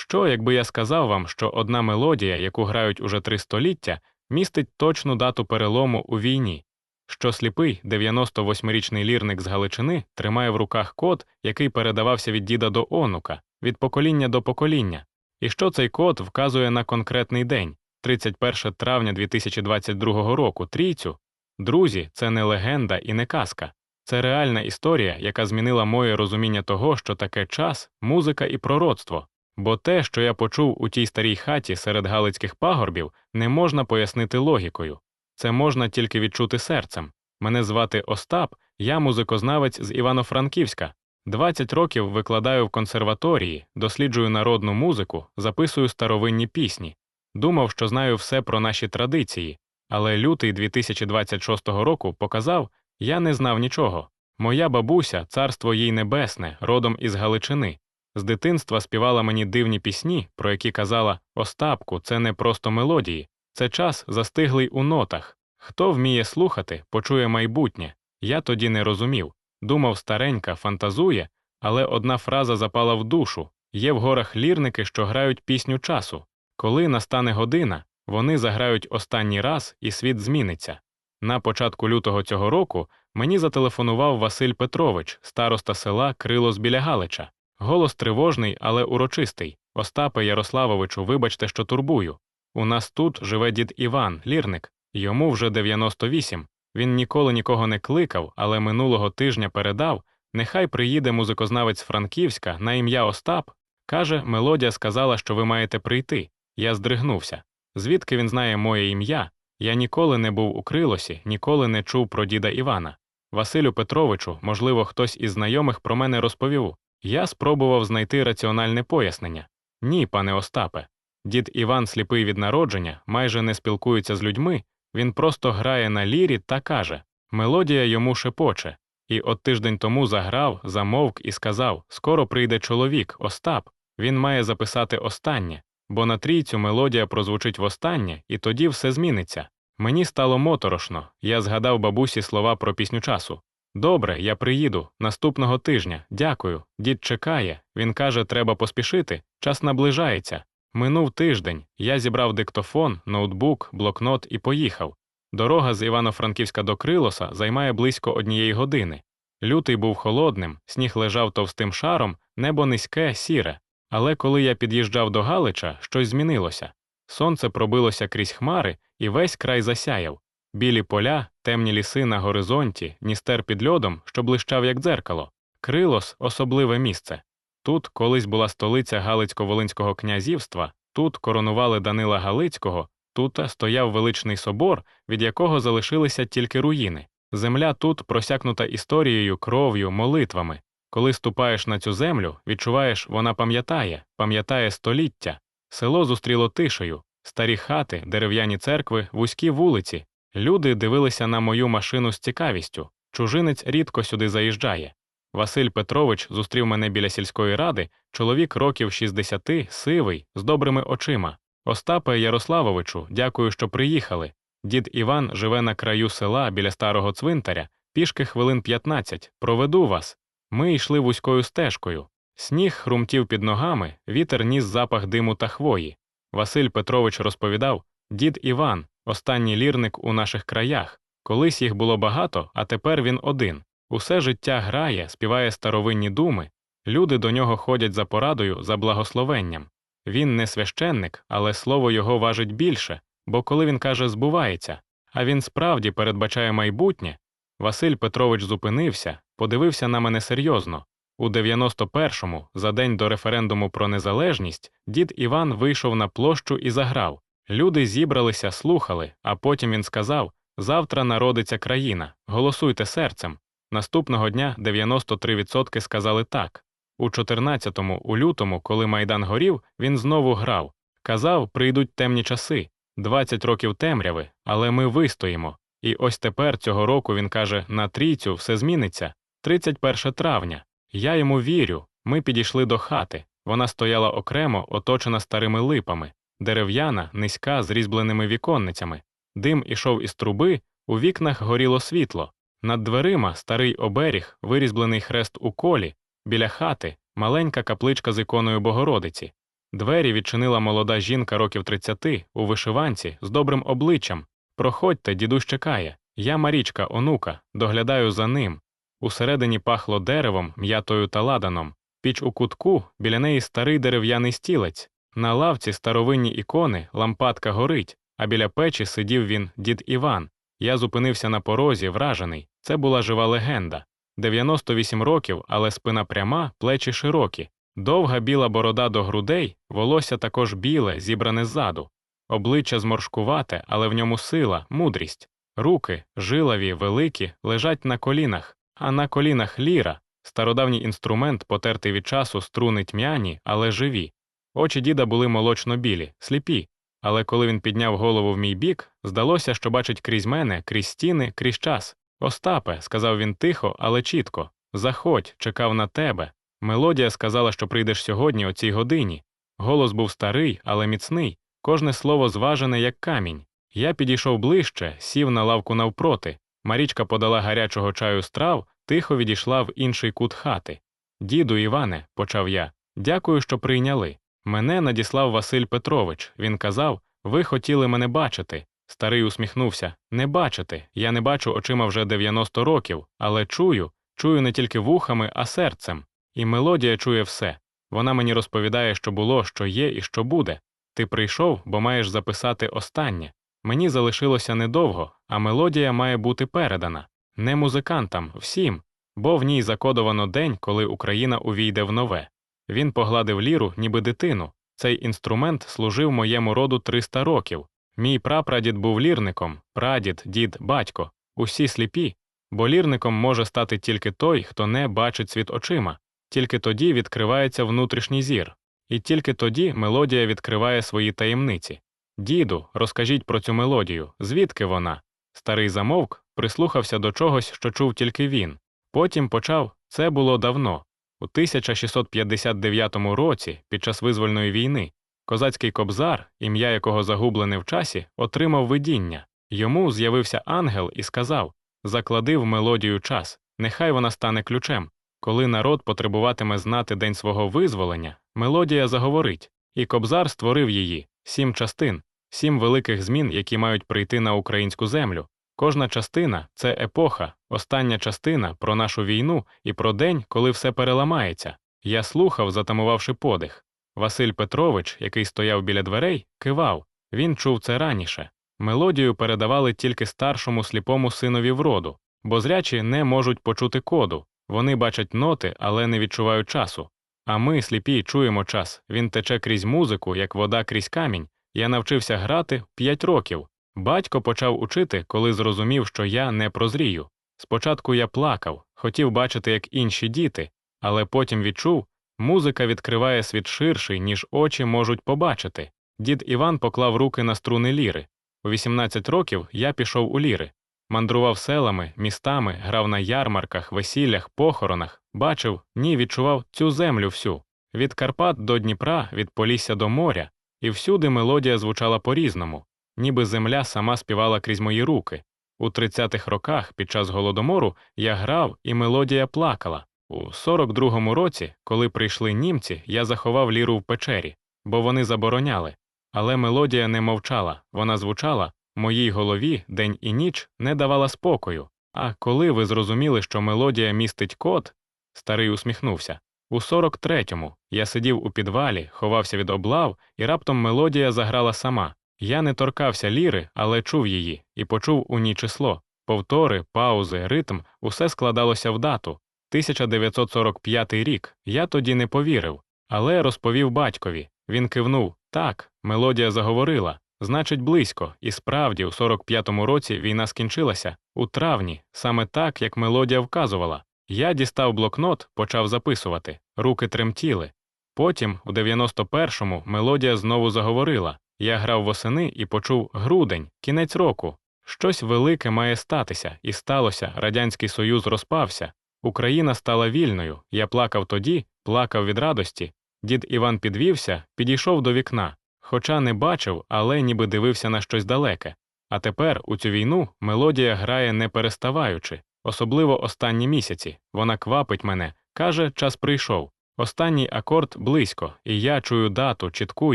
Що, якби я сказав вам, що одна мелодія, яку грають уже три століття, містить точну дату перелому у війні, що сліпий 98-річний лірник з Галичини тримає в руках код, який передавався від діда до онука, від покоління до покоління, і що цей код вказує на конкретний день, 31 травня 2022 року, трійцю. Друзі, це не легенда і не казка. Це реальна історія, яка змінила моє розуміння того, що таке час, музика і пророцтво. Бо те, що я почув у тій старій хаті серед галицьких пагорбів, не можна пояснити логікою. Це можна тільки відчути серцем. Мене звати Остап, я музикознавець з Івано-Франківська. 20 років викладаю в консерваторії, досліджую народну музику, записую старовинні пісні. Думав, що знаю все про наші традиції, але лютий 2026 року показав, я не знав нічого. Моя бабуся, царство їй небесне, родом із Галичини. З дитинства співала мені дивні пісні, про які казала Остапку, це не просто мелодії, це час застиглий у нотах. Хто вміє слухати, почує майбутнє. Я тоді не розумів. Думав, старенька, фантазує, але одна фраза запала в душу є в горах лірники, що грають пісню часу. Коли настане година, вони заграють останній раз і світ зміниться. На початку лютого цього року мені зателефонував Василь Петрович, староста села Крилос біля Галича. Голос тривожний, але урочистий. Остапе Ярославовичу, вибачте, що турбую. У нас тут живе дід Іван, лірник, йому вже 98. Він ніколи нікого не кликав, але минулого тижня передав нехай приїде музикознавець Франківська на ім'я Остап. Каже, мелодія сказала, що ви маєте прийти. Я здригнувся. Звідки він знає моє ім'я? Я ніколи не був у Крилосі, ніколи не чув про діда Івана. Василю Петровичу, можливо, хтось із знайомих про мене розповів. Я спробував знайти раціональне пояснення. Ні, пане Остапе. Дід Іван, сліпий від народження, майже не спілкується з людьми, він просто грає на лірі та каже мелодія йому шепоче. І от тиждень тому заграв, замовк і сказав Скоро прийде чоловік, Остап, він має записати останнє, бо на трійцю мелодія прозвучить востаннє, і тоді все зміниться. Мені стало моторошно, я згадав бабусі слова про пісню часу. Добре, я приїду наступного тижня. Дякую. Дід чекає. Він каже, треба поспішити, час наближається. Минув тиждень. Я зібрав диктофон, ноутбук, блокнот і поїхав. Дорога з Івано-Франківська до Крилоса займає близько однієї години. Лютий був холодним, сніг лежав товстим шаром, небо низьке, сіре. Але коли я під'їжджав до Галича, щось змінилося. Сонце пробилося крізь хмари, і весь край засяяв. Білі поля, темні ліси на горизонті, ністер під льодом, що блищав як дзеркало. Крилос особливе місце. Тут колись була столиця Галицько-Волинського князівства, тут коронували Данила Галицького, тут стояв величний собор, від якого залишилися тільки руїни. Земля тут просякнута історією, кров'ю, молитвами. Коли ступаєш на цю землю, відчуваєш, вона пам'ятає, пам'ятає століття. Село зустріло тишею, старі хати, дерев'яні церкви, вузькі вулиці. Люди дивилися на мою машину з цікавістю. Чужинець рідко сюди заїжджає. Василь Петрович зустрів мене біля сільської ради, чоловік років 60, сивий, з добрими очима. Остапе Ярославовичу, дякую, що приїхали. Дід Іван живе на краю села біля старого цвинтаря, пішки хвилин 15, проведу вас. Ми йшли вузькою стежкою. Сніг хрумтів під ногами, вітер ніс запах диму та хвої. Василь Петрович розповідав дід Іван, останній лірник у наших краях. Колись їх було багато, а тепер він один. Усе життя грає, співає старовинні думи, люди до нього ходять за порадою, за благословенням. Він не священник, але слово його важить більше, бо коли він каже збувається, а він справді передбачає майбутнє. Василь Петрович зупинився, подивився на мене серйозно. У 91-му, за день до референдуму про незалежність, дід Іван вийшов на площу і заграв. Люди зібралися, слухали, а потім він сказав Завтра народиться країна, голосуйте серцем. Наступного дня 93% сказали так. У 14-му, у лютому, коли Майдан горів, він знову грав. Казав, прийдуть темні часи, 20 років темряви, але ми вистоїмо. І ось тепер цього року він каже: на трійцю все зміниться. 31 травня. Я йому вірю. Ми підійшли до хати. Вона стояла окремо, оточена старими липами, дерев'яна, низька, з різьбленими віконницями. Дим ішов із труби, у вікнах горіло світло. Над дверима старий оберіг, вирізблений хрест у колі, біля хати, маленька капличка з іконою Богородиці. Двері відчинила молода жінка років 30 у вишиванці з добрим обличчям. Проходьте, дідусь чекає. Я Марічка, онука, доглядаю за ним. Усередині пахло деревом, м'ятою та ладаном. Піч у кутку, біля неї старий дерев'яний стілець. На лавці старовинні ікони, лампадка горить, а біля печі сидів він, дід Іван. Я зупинився на порозі, вражений. Це була жива легенда. 98 років, але спина пряма, плечі широкі. Довга біла борода до грудей, волосся також біле, зібране ззаду. Обличчя зморшкувате, але в ньому сила, мудрість. Руки, жилаві, великі, лежать на колінах, а на колінах ліра, стародавній інструмент, потертий від часу, струни тьмяні, але живі. Очі діда були молочно-білі, сліпі, але коли він підняв голову в мій бік, здалося, що бачить крізь мене, крізь стіни, крізь час. Остапе, сказав він тихо, але чітко. Заходь, чекав на тебе. Мелодія сказала, що прийдеш сьогодні о цій годині. Голос був старий, але міцний, кожне слово зважене, як камінь. Я підійшов ближче, сів на лавку навпроти. Марічка подала гарячого чаю з трав, тихо відійшла в інший кут хати. Діду Іване, почав я, дякую, що прийняли. Мене надіслав Василь Петрович. Він казав, ви хотіли мене бачити. Старий усміхнувся не бачити. Я не бачу очима вже 90 років, але чую, чую не тільки вухами, а серцем. І мелодія чує все. Вона мені розповідає, що було, що є і що буде. Ти прийшов, бо маєш записати останнє. Мені залишилося недовго, а мелодія має бути передана не музикантам, всім, бо в ній закодовано день, коли Україна увійде в нове. Він погладив ліру, ніби дитину. Цей інструмент служив моєму роду 300 років. Мій прапрадід був лірником, прадід, дід, батько, усі сліпі, бо лірником може стати тільки той, хто не бачить світ очима, тільки тоді відкривається внутрішній зір, і тільки тоді мелодія відкриває свої таємниці. Діду, розкажіть про цю мелодію, звідки вона? Старий замовк, прислухався до чогось, що чув тільки він. Потім почав це було давно, у 1659 році, під час визвольної війни, козацький кобзар, ім'я якого загублене в часі, отримав видіння. Йому з'явився ангел і сказав Заклади в мелодію час, нехай вона стане ключем. Коли народ потребуватиме знати день свого визволення, мелодія заговорить, і кобзар створив її сім частин, сім великих змін, які мають прийти на українську землю. Кожна частина це епоха, остання частина про нашу війну і про день, коли все переламається. Я слухав, затамувавши подих. Василь Петрович, який стояв біля дверей, кивав. Він чув це раніше. Мелодію передавали тільки старшому сліпому синові вроду, бо зрячі не можуть почути коду. Вони бачать ноти, але не відчувають часу. А ми, сліпі, чуємо час. Він тече крізь музику, як вода крізь камінь. Я навчився грати п'ять років. Батько почав учити, коли зрозумів, що я не прозрію. Спочатку я плакав, хотів бачити, як інші діти, але потім відчув, музика відкриває світ ширший, ніж очі можуть побачити. Дід Іван поклав руки на струни ліри. У 18 років я пішов у ліри, мандрував селами, містами, грав на ярмарках, весіллях, похоронах, бачив, ні, відчував цю землю всю від Карпат до Дніпра, від Полісся до моря, і всюди мелодія звучала по різному ніби земля сама співала крізь мої руки. У 30-х роках під час голодомору я грав і мелодія плакала. У 42-му році, коли прийшли німці, я заховав ліру в печері, бо вони забороняли. Але мелодія не мовчала, вона звучала, моїй голові день і ніч не давала спокою. А коли ви зрозуміли, що мелодія містить код, старий усміхнувся. У 43-му я сидів у підвалі, ховався від облав, і раптом мелодія заграла сама. Я не торкався ліри, але чув її і почув у ній число. Повтори, паузи, ритм усе складалося в дату. 1945 рік. Я тоді не повірив, але розповів батькові. Він кивнув так, мелодія заговорила. Значить, близько, і справді, у 45-му році війна скінчилася у травні, саме так, як мелодія вказувала. Я дістав блокнот, почав записувати, руки тремтіли. Потім, у 91-му, мелодія знову заговорила. Я грав восени і почув грудень, кінець року. Щось велике має статися, і сталося, Радянський Союз розпався. Україна стала вільною. Я плакав тоді, плакав від радості. Дід Іван підвівся, підійшов до вікна, хоча не бачив, але ніби дивився на щось далеке. А тепер, у цю війну, мелодія грає не переставаючи, особливо останні місяці. Вона квапить мене, каже, час прийшов. Останній акорд близько, і я чую дату, чітку,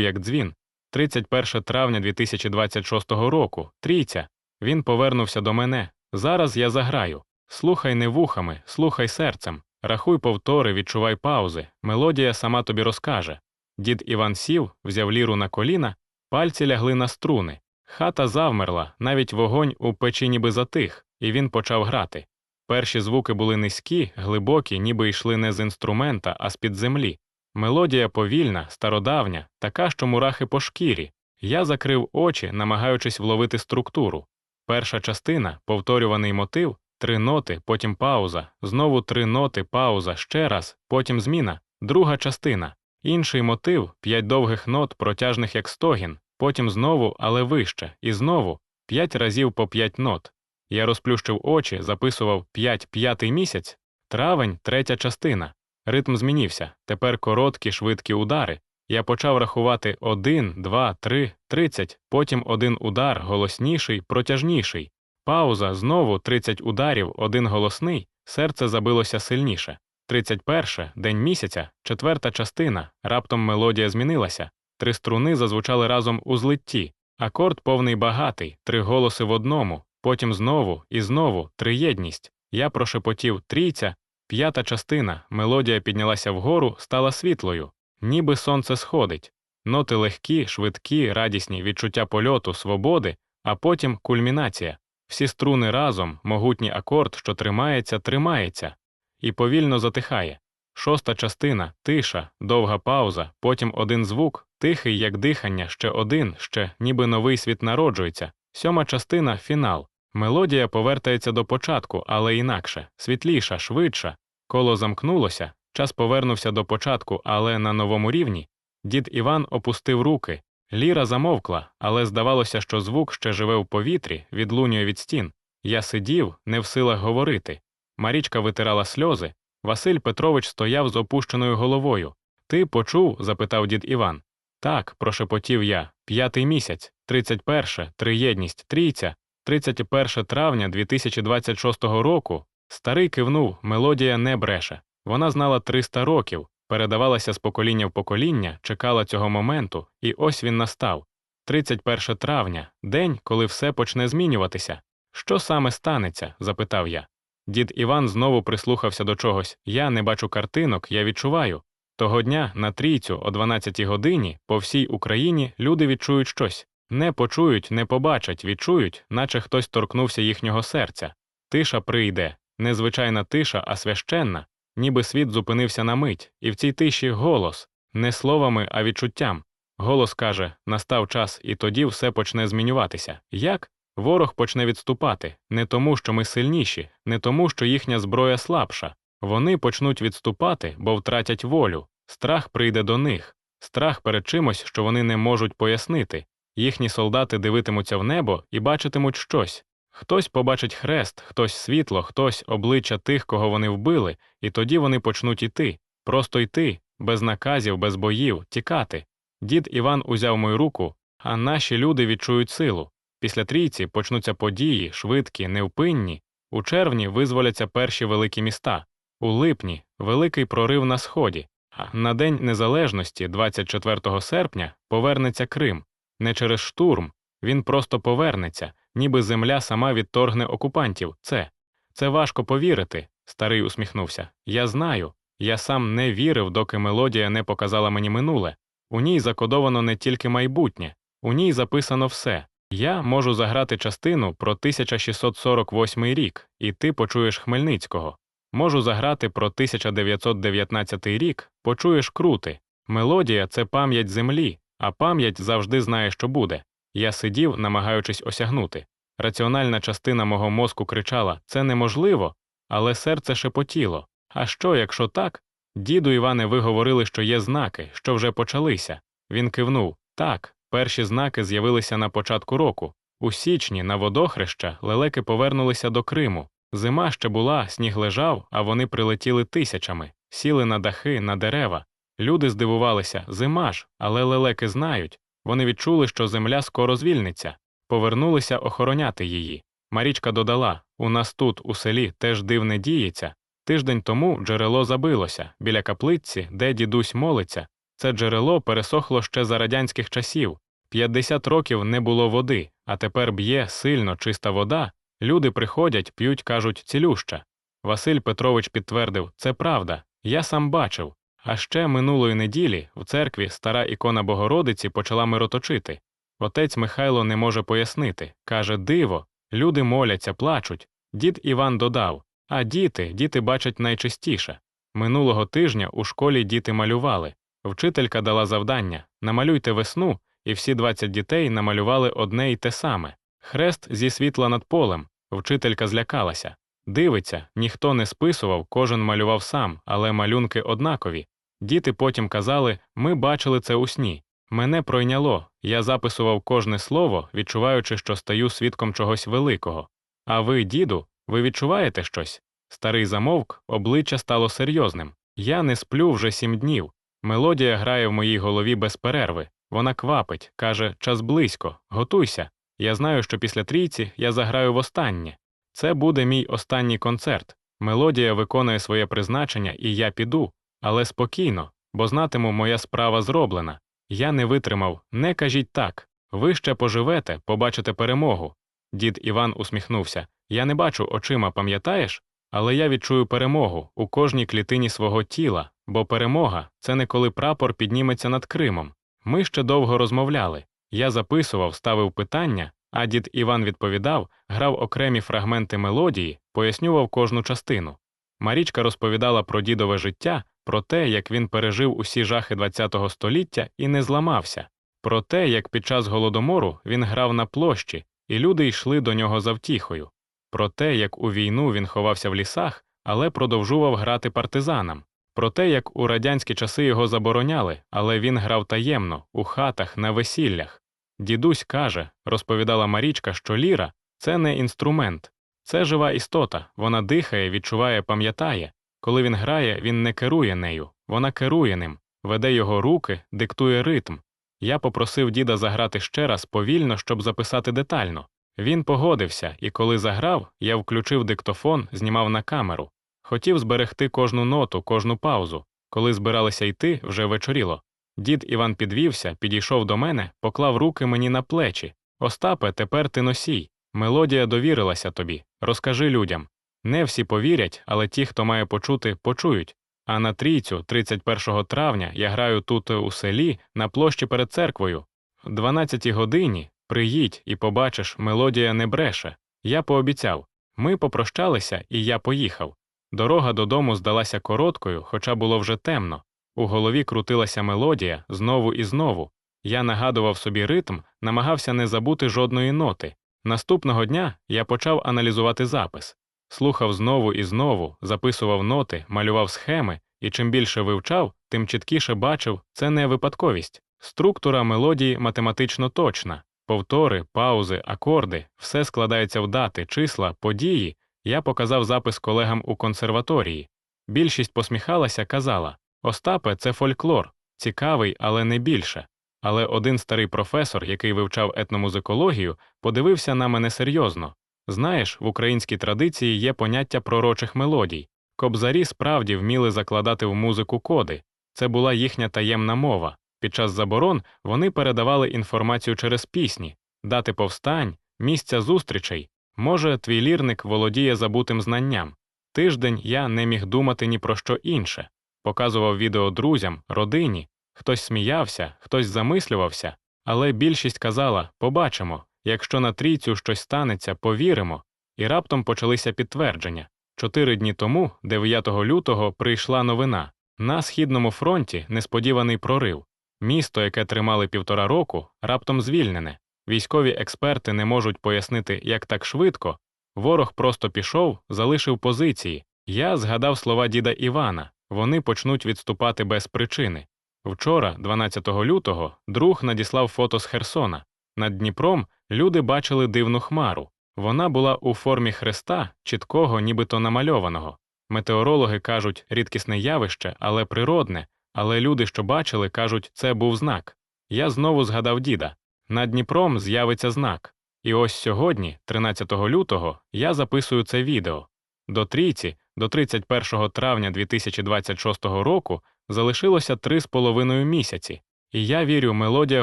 як дзвін. 31 травня 2026 року, трійця. Він повернувся до мене. Зараз я заграю. Слухай не вухами, слухай серцем. Рахуй повтори, відчувай паузи. Мелодія сама тобі розкаже. Дід Іван сів, взяв ліру на коліна, пальці лягли на струни. Хата завмерла, навіть вогонь у печі ніби затих, і він почав грати. Перші звуки були низькі, глибокі, ніби йшли не з інструмента, а з під землі. Мелодія повільна, стародавня, така, що мурахи по шкірі. Я закрив очі, намагаючись вловити структуру. Перша частина, повторюваний мотив, три ноти, потім пауза, знову три ноти, пауза, ще раз, потім зміна, друга частина, інший мотив, п'ять довгих нот, протяжних як стогін, потім знову, але вище, і знову п'ять разів по п'ять нот. Я розплющив очі, записував п'ять п'ятий місяць, травень, третя частина. Ритм змінився. Тепер короткі, швидкі удари. Я почав рахувати один, два, три, тридцять, потім один удар, голосніший, протяжніший. Пауза, знову тридцять ударів, один голосний, серце забилося сильніше. Тридцять перше, день місяця, четверта частина, раптом мелодія змінилася. Три струни зазвучали разом у злитті. Акорд повний багатий, три голоси в одному, потім знову і знову триєдність. Я прошепотів трійця, п'ята частина, мелодія піднялася вгору, стала світлою, ніби сонце сходить. Ноти легкі, швидкі, радісні відчуття польоту, свободи, а потім кульмінація. Всі струни разом, могутній акорд, що тримається, тримається, і повільно затихає. Шоста частина, тиша, довга пауза, потім один звук, тихий, як дихання, ще один, ще ніби новий світ народжується. Сьома частина фінал. Мелодія повертається до початку, але інакше, світліша, швидша. Коло замкнулося, час повернувся до початку, але на новому рівні. Дід Іван опустив руки. Ліра замовкла, але здавалося, що звук ще живе в повітрі, відлунює від стін. Я сидів, не в силах говорити. Марічка витирала сльози. Василь Петрович стояв з опущеною головою. Ти почув? запитав дід Іван. Так, прошепотів я. П'ятий місяць, 31, триєдність, трійця, 31 травня 2026 року. Старий кивнув, мелодія не бреше. Вона знала 300 років, передавалася з покоління в покоління, чекала цього моменту, і ось він настав. 31 травня, день, коли все почне змінюватися. Що саме станеться? запитав я. Дід Іван знову прислухався до чогось я не бачу картинок, я відчуваю. Того дня на трійцю о 12 годині по всій Україні люди відчують щось не почують, не побачать, відчують, наче хтось торкнувся їхнього серця. Тиша прийде, незвичайна тиша, а священна, ніби світ зупинився на мить, і в цій тиші голос, не словами, а відчуттям. Голос каже настав час, і тоді все почне змінюватися. Як? Ворог почне відступати не тому, що ми сильніші, не тому, що їхня зброя слабша. Вони почнуть відступати, бо втратять волю. Страх прийде до них, страх перед чимось, що вони не можуть пояснити. Їхні солдати дивитимуться в небо і бачитимуть щось. Хтось побачить хрест, хтось світло, хтось обличчя тих, кого вони вбили, і тоді вони почнуть іти, просто йти, без наказів, без боїв, тікати. Дід Іван узяв мою руку, а наші люди відчують силу. Після трійці почнуться події, швидкі, невпинні. У червні визволяться перші великі міста, у липні великий прорив на сході, на День Незалежності, 24 серпня, повернеться Крим. Не через штурм, він просто повернеться, ніби земля сама відторгне окупантів. Це це важко повірити, старий усміхнувся. Я знаю. Я сам не вірив, доки мелодія не показала мені минуле. У ній закодовано не тільки майбутнє, у ній записано все. Я можу заграти частину про 1648 рік, і ти почуєш Хмельницького. Можу заграти про 1919 рік, почуєш крути. Мелодія це пам'ять землі, а пам'ять завжди знає, що буде. Я сидів, намагаючись осягнути. Раціональна частина мого мозку кричала це неможливо, але серце шепотіло. А що, якщо так? Діду Іване, ви говорили, що є знаки, що вже почалися. Він кивнув так, перші знаки з'явилися на початку року. У січні, на водохреща, лелеки повернулися до Криму. Зима ще була, сніг лежав, а вони прилетіли тисячами, сіли на дахи, на дерева. Люди здивувалися зима ж, але лелеки знають. Вони відчули, що земля скоро звільниться, повернулися охороняти її. Марічка додала у нас тут, у селі, теж дивне діється. Тиждень тому джерело забилося біля каплиці, де дідусь молиться. Це джерело пересохло ще за радянських часів. 50 років не було води, а тепер б'є сильно чиста вода. Люди приходять, п'ють, кажуть, цілюща. Василь Петрович підтвердив, це правда, я сам бачив. А ще минулої неділі в церкві стара ікона Богородиці почала мироточити. Отець Михайло не може пояснити. Каже, диво, люди моляться, плачуть. Дід Іван додав А діти, діти бачать найчистіше. Минулого тижня у школі діти малювали. Вчителька дала завдання намалюйте весну, і всі 20 дітей намалювали одне й те саме. Хрест зі світла над полем. Вчителька злякалася. Дивиться, ніхто не списував, кожен малював сам, але малюнки однакові. Діти потім казали ми бачили це у сні. Мене пройняло, я записував кожне слово, відчуваючи, що стаю свідком чогось великого. А ви, діду, ви відчуваєте щось? Старий замовк, обличчя стало серйозним. Я не сплю вже сім днів. Мелодія грає в моїй голові без перерви. Вона квапить, каже, час близько, готуйся. Я знаю, що після трійці я заграю востаннє. Це буде мій останній концерт. Мелодія виконує своє призначення, і я піду, але спокійно, бо знатиму, моя справа зроблена. Я не витримав, не кажіть так. Ви ще поживете, побачите перемогу. Дід Іван усміхнувся. Я не бачу очима, пам'ятаєш? Але я відчую перемогу у кожній клітині свого тіла, бо перемога це не коли прапор підніметься над Кримом. Ми ще довго розмовляли. Я записував, ставив питання, а дід Іван відповідав, грав окремі фрагменти мелодії, пояснював кожну частину. Марічка розповідала про дідове життя, про те, як він пережив усі жахи ХХ століття і не зламався, про те, як під час голодомору він грав на площі, і люди йшли до нього за втіхою, про те, як у війну він ховався в лісах, але продовжував грати партизанам, про те, як у радянські часи його забороняли, але він грав таємно, у хатах, на весіллях. Дідусь каже, розповідала Марічка, що ліра це не інструмент, це жива істота, вона дихає, відчуває, пам'ятає. Коли він грає, він не керує нею, вона керує ним, веде його руки, диктує ритм. Я попросив діда заграти ще раз повільно, щоб записати детально. Він погодився, і коли заграв, я включив диктофон, знімав на камеру. Хотів зберегти кожну ноту, кожну паузу. Коли збиралися йти, вже вечоріло. Дід Іван підвівся, підійшов до мене, поклав руки мені на плечі. Остапе, тепер ти носій. Мелодія довірилася тобі. Розкажи людям. Не всі повірять, але ті, хто має почути, почують. А на трійцю, 31 травня, я граю тут у селі на площі перед церквою. О 12 годині приїдь і побачиш, мелодія не бреше. Я пообіцяв. Ми попрощалися, і я поїхав. Дорога додому здалася короткою, хоча було вже темно. У голові крутилася мелодія знову і знову. Я нагадував собі ритм, намагався не забути жодної ноти. Наступного дня я почав аналізувати запис, слухав знову і знову, записував ноти, малював схеми, і чим більше вивчав, тим чіткіше бачив це не випадковість. Структура мелодії математично точна, повтори, паузи, акорди, все складається в дати, числа, події. Я показав запис колегам у консерваторії. Більшість посміхалася, казала Остапе, це фольклор, цікавий, але не більше. Але один старий професор, який вивчав етномузикологію, подивився на мене серйозно. Знаєш, в українській традиції є поняття пророчих мелодій. Кобзарі справді вміли закладати в музику коди. Це була їхня таємна мова. Під час заборон вони передавали інформацію через пісні, дати повстань, місця зустрічей. Може, твій лірник володіє забутим знанням. Тиждень я не міг думати ні про що інше. Показував відео друзям, родині, хтось сміявся, хтось замислювався, але більшість казала побачимо, якщо на трійцю щось станеться, повіримо, і раптом почалися підтвердження. Чотири дні тому, 9 лютого, прийшла новина на східному фронті несподіваний прорив. Місто, яке тримали півтора року, раптом звільнене. Військові експерти не можуть пояснити, як так швидко. Ворог просто пішов, залишив позиції. Я згадав слова діда Івана вони почнуть відступати без причини. Вчора, 12 лютого, друг надіслав фото з Херсона. Над Дніпром люди бачили дивну хмару. Вона була у формі хреста, чіткого, нібито намальованого. Метеорологи кажуть, рідкісне явище, але природне, але люди, що бачили, кажуть, це був знак. Я знову згадав діда над Дніпром з'явиться знак. І ось сьогодні, 13 лютого, я записую це відео. До трійці До 31 травня 2026 року залишилося три з половиною місяці, і я вірю, мелодія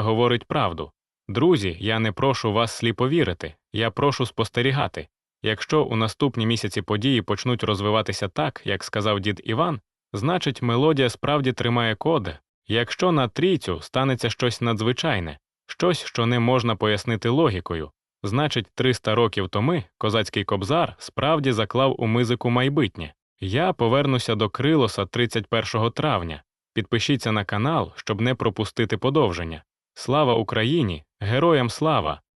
говорить правду. Друзі, я не прошу вас сліпо вірити, я прошу спостерігати. Якщо у наступні місяці події почнуть розвиватися так, як сказав дід Іван, значить мелодія справді тримає коди. Якщо на трійцю станеться щось надзвичайне, щось, що не можна пояснити логікою, значить 300 років тому козацький кобзар справді заклав у мизику майбутнє. Я повернуся до Крилоса 31 травня. Підпишіться на канал, щоб не пропустити подовження. Слава Україні! Героям слава!